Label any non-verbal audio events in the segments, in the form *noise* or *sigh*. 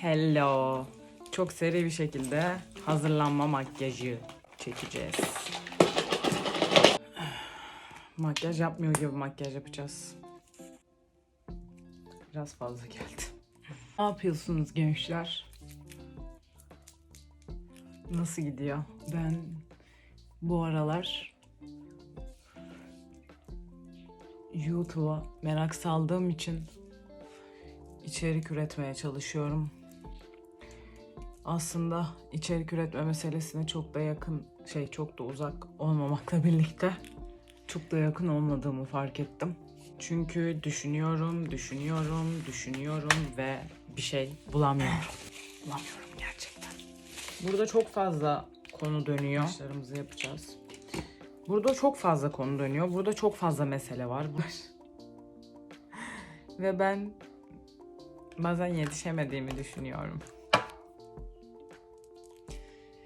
Hello. Çok seri bir şekilde hazırlanma makyajı çekeceğiz. Makyaj yapmıyor gibi makyaj yapacağız. Biraz fazla geldi. Ne yapıyorsunuz gençler? Nasıl gidiyor? Ben bu aralar YouTube'a merak saldığım için içerik üretmeye çalışıyorum. Aslında içerik üretme meselesine çok da yakın, şey çok da uzak olmamakla birlikte çok da yakın olmadığımı fark ettim. Çünkü düşünüyorum, düşünüyorum, düşünüyorum ve bir şey bulamıyorum. bulamıyorum gerçekten. Burada çok fazla konu dönüyor. İşlerimizi yapacağız. Burada çok fazla konu dönüyor. Burada çok fazla mesele var. Ve ben bazen yetişemediğimi düşünüyorum.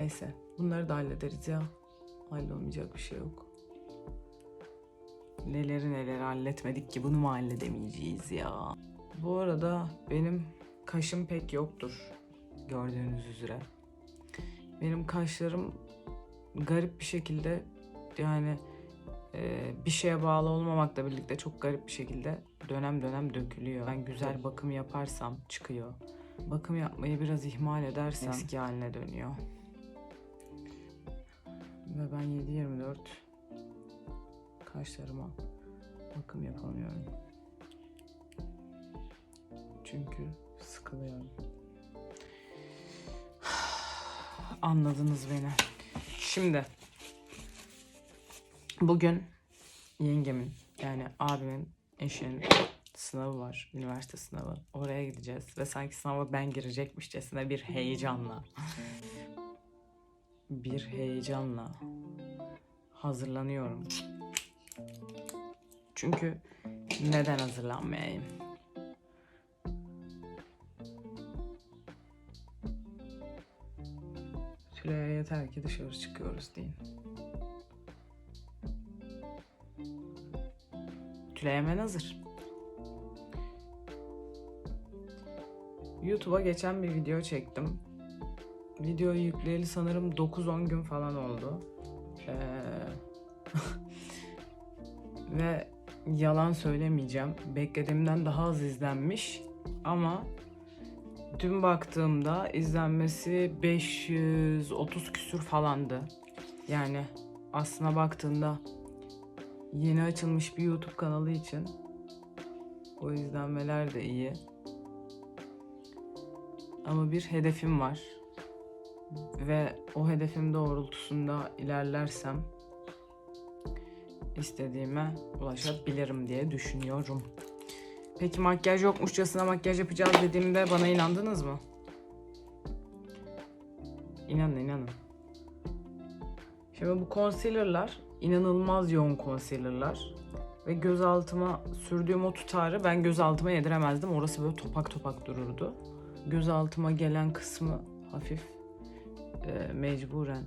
Neyse bunları da hallederiz ya. Hallolmayacak bir şey yok. Neleri neleri halletmedik ki bunu mu halledemeyeceğiz ya. Bu arada benim kaşım pek yoktur gördüğünüz üzere. Benim kaşlarım garip bir şekilde yani e, bir şeye bağlı olmamakla birlikte çok garip bir şekilde dönem dönem dökülüyor. Ben güzel bakım yaparsam çıkıyor. Bakım yapmayı biraz ihmal edersem eski haline dönüyor. Ve ben 7-24 kaşlarıma bakım yapamıyorum. Çünkü sıkılıyorum. *sighs* Anladınız beni. Şimdi bugün yengemin yani abimin eşinin sınavı var. Üniversite sınavı. Oraya gideceğiz ve sanki sınava ben girecekmişçesine bir heyecanla bir heyecanla hazırlanıyorum. Çünkü neden hazırlanmayayım? Tülay'a yeter ki dışarı çıkıyoruz deyin. Tülay hemen hazır. YouTube'a geçen bir video çektim. Videoyu yükleyeli sanırım 9-10 gün falan oldu. Ee, *laughs* ve yalan söylemeyeceğim. Beklediğimden daha az izlenmiş. Ama dün baktığımda izlenmesi 530 küsür falandı. Yani aslına baktığında yeni açılmış bir YouTube kanalı için o izlenmeler de iyi. Ama bir hedefim var ve o hedefim doğrultusunda ilerlersem istediğime ulaşabilirim diye düşünüyorum. Peki makyaj yokmuşçasına makyaj yapacağız dediğimde bana inandınız mı? İnanın inanın. Şimdi bu concealer'lar inanılmaz yoğun concealer'lar. Ve göz altıma sürdüğüm o tutarı ben göz altıma yediremezdim. Orası böyle topak topak dururdu. Göz altıma gelen kısmı hafif e, mecburen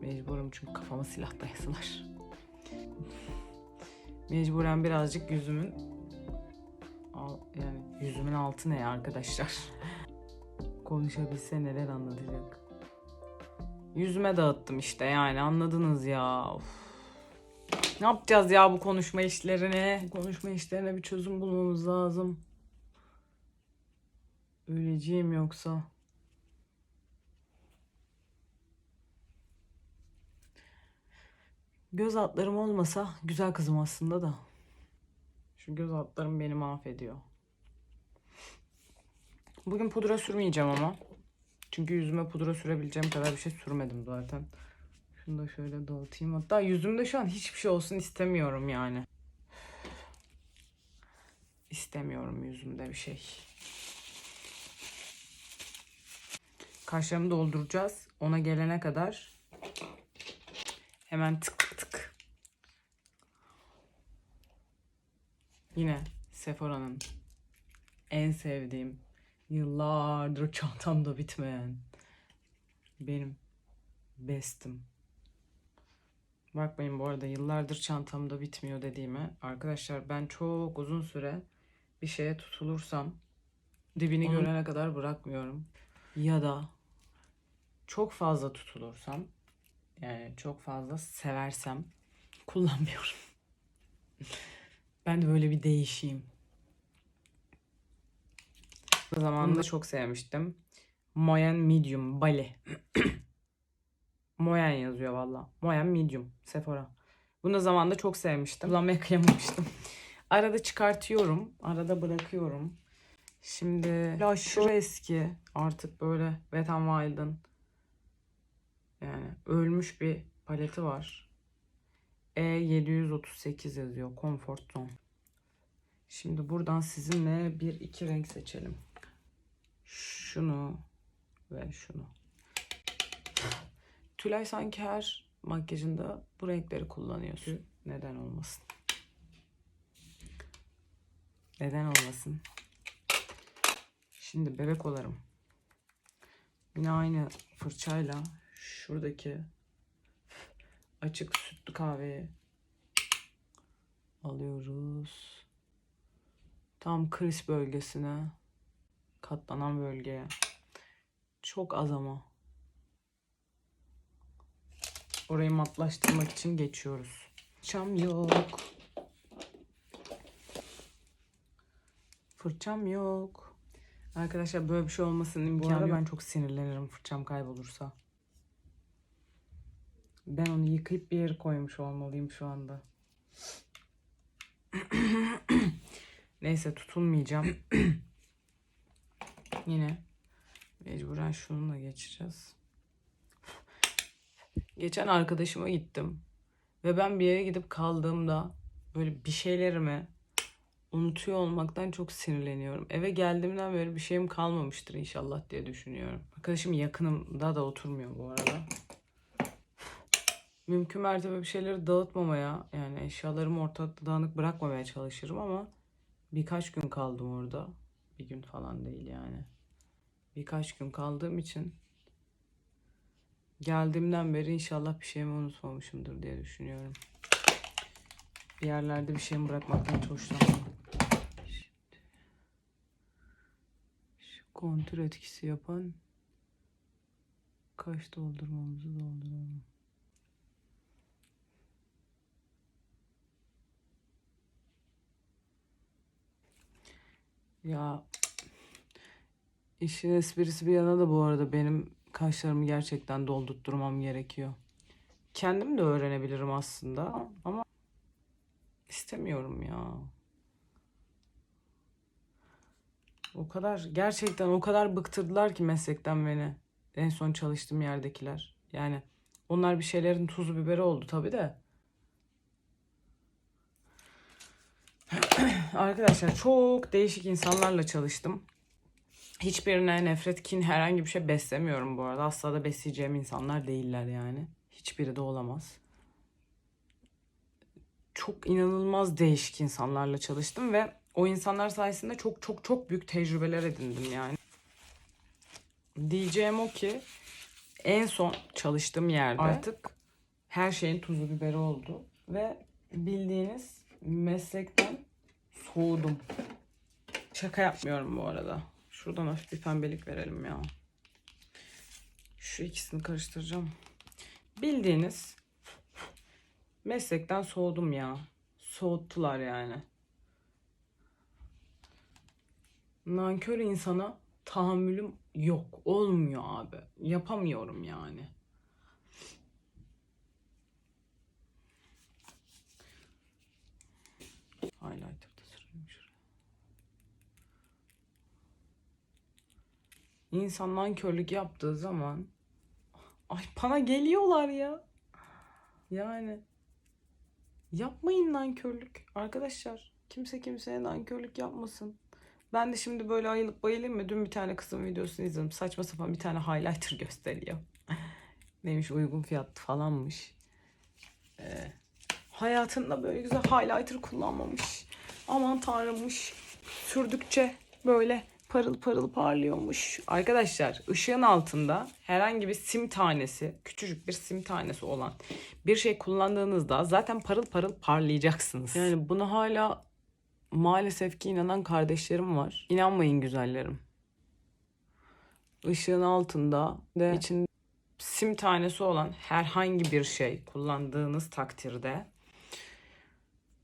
mecburum çünkü kafama silah dayasalar. *laughs* mecburen birazcık yüzümün yani yüzümün altı ne arkadaşlar? *laughs* Konuşabilse neler anlatacak. Yüzüme dağıttım işte yani anladınız ya. Of. Ne yapacağız ya bu konuşma işlerine? Konuşma işlerine bir çözüm bulmamız lazım. Öleceğim yoksa. Göz altlarım olmasa güzel kızım aslında da. Şu göz altlarım beni mahvediyor. Bugün pudra sürmeyeceğim ama. Çünkü yüzüme pudra sürebileceğim kadar bir şey sürmedim zaten. Şunu da şöyle dağıtayım. Hatta yüzümde şu an hiçbir şey olsun istemiyorum yani. İstemiyorum yüzümde bir şey. Kaşlarımı dolduracağız. Ona gelene kadar hemen tık. Yine Sephora'nın en sevdiğim yıllardır çantamda bitmeyen benim bestim. Bakmayın bu arada yıllardır çantamda bitmiyor dediğime. Arkadaşlar ben çok uzun süre bir şeye tutulursam Dibini Onu- görene kadar bırakmıyorum. Ya da çok fazla tutulursam yani çok fazla seversem kullanmıyorum. *laughs* ben de böyle bir değişeyim. O zaman da çok sevmiştim. Moyen Medium Bali. *clears throat* Moyen yazıyor valla. Moyen Medium Sephora. Bunu zamanında çok sevmiştim. Kullanmaya kıyamamıştım. Arada çıkartıyorum. Arada bırakıyorum. Şimdi aşırı eski. Artık böyle Wet n Wild'ın yani ölmüş bir paleti var. E738 yazıyor. Comfort Zone. Şimdi buradan sizinle bir iki renk seçelim. Şunu ve şunu. Tülay sanki her makyajında bu renkleri kullanıyorsun. Neden olmasın? Neden olmasın? Şimdi bebek olarım. Yine aynı fırçayla şuradaki açık sütlü kahveyi alıyoruz. Tam kriz bölgesine katlanan bölgeye. Çok az ama. Orayı matlaştırmak için geçiyoruz. Fırçam yok. Fırçam yok. Arkadaşlar böyle bir şey olmasının imkanı ben çok sinirlenirim fırçam kaybolursa. Ben onu yıkayıp bir yere koymuş olmalıyım şu anda. *clears throat* Neyse tutulmayacağım. *clears throat* Yine mecburen şununla geçeceğiz. *sniffs* Geçen arkadaşıma gittim. Ve ben bir yere gidip kaldığımda böyle bir şeylerimi unutuyor olmaktan çok sinirleniyorum. Eve geldiğimden beri bir şeyim kalmamıştır inşallah diye düşünüyorum. Arkadaşım yakınımda da oturmuyor bu arada. Mümkün mertebe bir şeyleri dağıtmamaya yani eşyalarımı ortalıkta dağınık bırakmamaya çalışırım ama birkaç gün kaldım orada. Bir gün falan değil yani. Birkaç gün kaldığım için geldiğimden beri inşallah bir şeyimi unutmamışımdır diye düşünüyorum. Bir yerlerde bir şeyimi bırakmaktan hiç hoşlanmam. Kontür etkisi yapan kaş doldurmamızı dolduralım. Ya işin esprisi bir yana da bu arada benim kaşlarımı gerçekten doldurtturmam gerekiyor. Kendim de öğrenebilirim aslında ama istemiyorum ya. O kadar gerçekten o kadar bıktırdılar ki meslekten beni. En son çalıştığım yerdekiler. Yani onlar bir şeylerin tuzu biberi oldu tabii de. *clears throat* Arkadaşlar çok değişik insanlarla çalıştım. Hiçbirine nefret, kin herhangi bir şey beslemiyorum bu arada. Asla da besleyeceğim insanlar değiller yani. Hiçbiri de olamaz. Çok inanılmaz değişik insanlarla çalıştım ve o insanlar sayesinde çok çok çok büyük tecrübeler edindim yani. Diyeceğim o ki en son çalıştığım yerde artık her şeyin tuzu biberi oldu ve bildiğiniz meslekten soğudum. Şaka yapmıyorum bu arada. Şuradan hafif bir pembelik verelim ya. Şu ikisini karıştıracağım. Bildiğiniz meslekten soğudum ya. Soğuttular yani. Nankör insana tahammülüm yok. Olmuyor abi. Yapamıyorum yani. Highlighter İnsan nankörlük yaptığı zaman ay bana geliyorlar ya. Yani yapmayın nankörlük arkadaşlar. Kimse kimseye nankörlük yapmasın. Ben de şimdi böyle ayılıp bayılayım mı? Dün bir tane kızın videosunu izledim. Saçma sapan bir tane highlighter *laughs* gösteriyor. Neymiş uygun fiyatlı falanmış. Ee, hayatında böyle güzel highlighter kullanmamış. Aman tanrımmış. Sürdükçe böyle parıl parıl parlıyormuş. Arkadaşlar ışığın altında herhangi bir sim tanesi, küçücük bir sim tanesi olan bir şey kullandığınızda zaten parıl parıl parlayacaksınız. Yani bunu hala maalesef ki inanan kardeşlerim var. İnanmayın güzellerim. Işığın altında ve için sim tanesi olan herhangi bir şey kullandığınız takdirde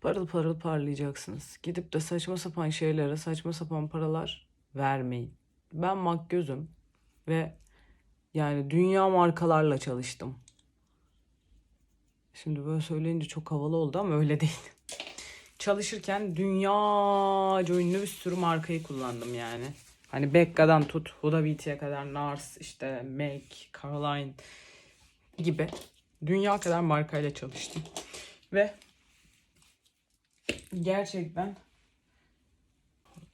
parıl parıl parlayacaksınız. Gidip de saçma sapan şeylere saçma sapan paralar vermeyin. Ben makyözüm ve yani dünya markalarla çalıştım. Şimdi böyle söyleyince çok havalı oldu ama öyle değil. *laughs* Çalışırken dünyaca ünlü bir sürü markayı kullandım yani. Hani Becca'dan tut Huda Beauty'ye kadar Nars, işte MAC, Caroline gibi dünya kadar markayla çalıştım. Ve gerçekten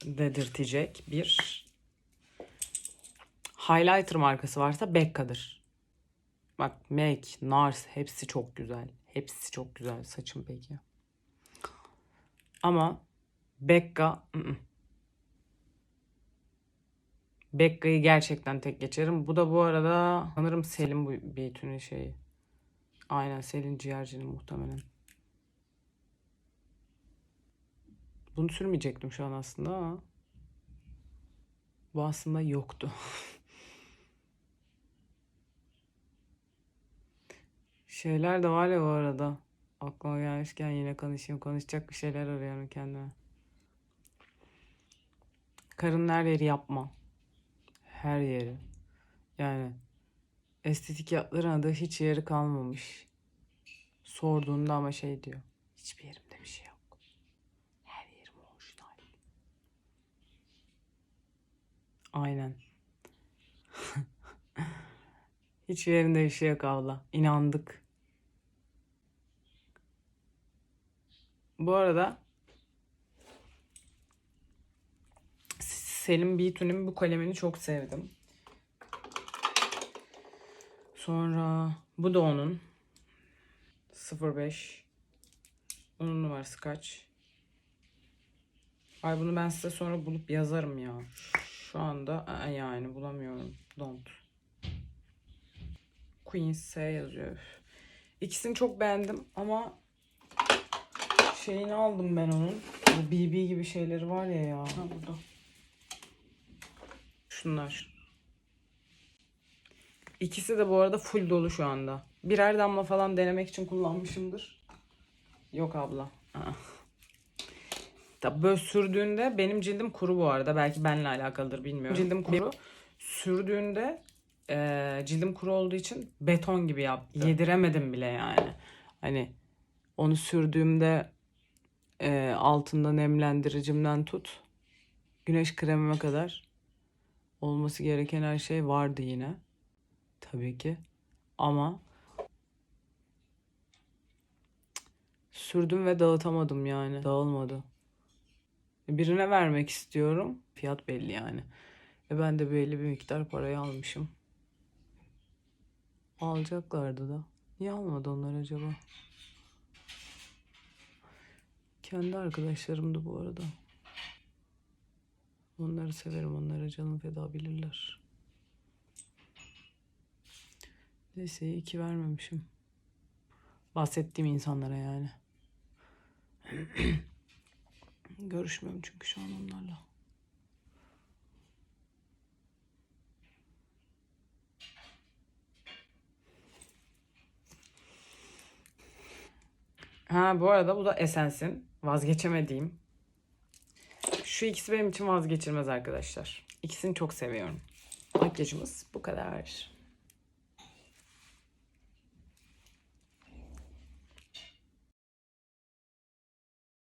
dedirtecek bir highlighter markası varsa Becca'dır. Bak MAC, NARS hepsi çok güzel. Hepsi çok güzel. Saçım peki. Ama Becca ı-ı. Becca'yı gerçekten tek geçerim. Bu da bu arada sanırım Selin bu Beytün'ün şeyi. Aynen Selin Ciğerci'nin muhtemelen. Bunu sürmeyecektim şu an aslında ama bu aslında yoktu. *laughs* Şeyler de var ya bu arada. Aklıma gelmişken yine konuşayım. Konuşacak bir şeyler arıyorum kendime. Karın her yeri yapma. Her yeri. Yani estetik yaptırana da hiç yeri kalmamış. Sorduğunda ama şey diyor. Hiçbir yerimde bir şey yok. Aynen. *laughs* Hiç yerinde bir şey yok abla. İnandık. Bu arada Selim Beytün'ün bu kalemini çok sevdim. Sonra bu da onun. 05. Bunun numarası kaç? Ay bunu ben size sonra bulup yazarım ya. Şu anda yani bulamıyorum. Don't. Queen S yazıyor. İkisini çok beğendim ama şeyini aldım ben onun. Bu BB gibi şeyleri var ya ya. Ha burada. Şunlar. İkisi de bu arada full dolu şu anda. Birer damla falan denemek için kullanmışımdır. Yok abla. Aa. Tabii böyle sürdüğünde benim cildim kuru bu arada. Belki benimle alakalıdır bilmiyorum. Cildim kuru. Sürdüğünde e, cildim kuru olduğu için beton gibi yaptı. Yediremedim bile yani. Hani onu sürdüğümde e, altında nemlendiricimden tut. Güneş kremime kadar olması gereken her şey vardı yine. Tabii ki. Ama sürdüm ve dağıtamadım yani. Dağılmadı. Birine vermek istiyorum. Fiyat belli yani. Ve ben de belli bir miktar parayı almışım. Alacaklardı da. Niye almadı onlar acaba? Kendi arkadaşlarımdı bu arada. Onları severim. Onlara canım feda bilirler. Neyse iyi ki vermemişim. Bahsettiğim insanlara yani. *clears throat* Görüşmüyorum çünkü şu an onlarla. Ha bu arada bu da Essence'in vazgeçemediğim. Şu ikisi benim için vazgeçilmez arkadaşlar. İkisini çok seviyorum. Makyajımız bu kadar.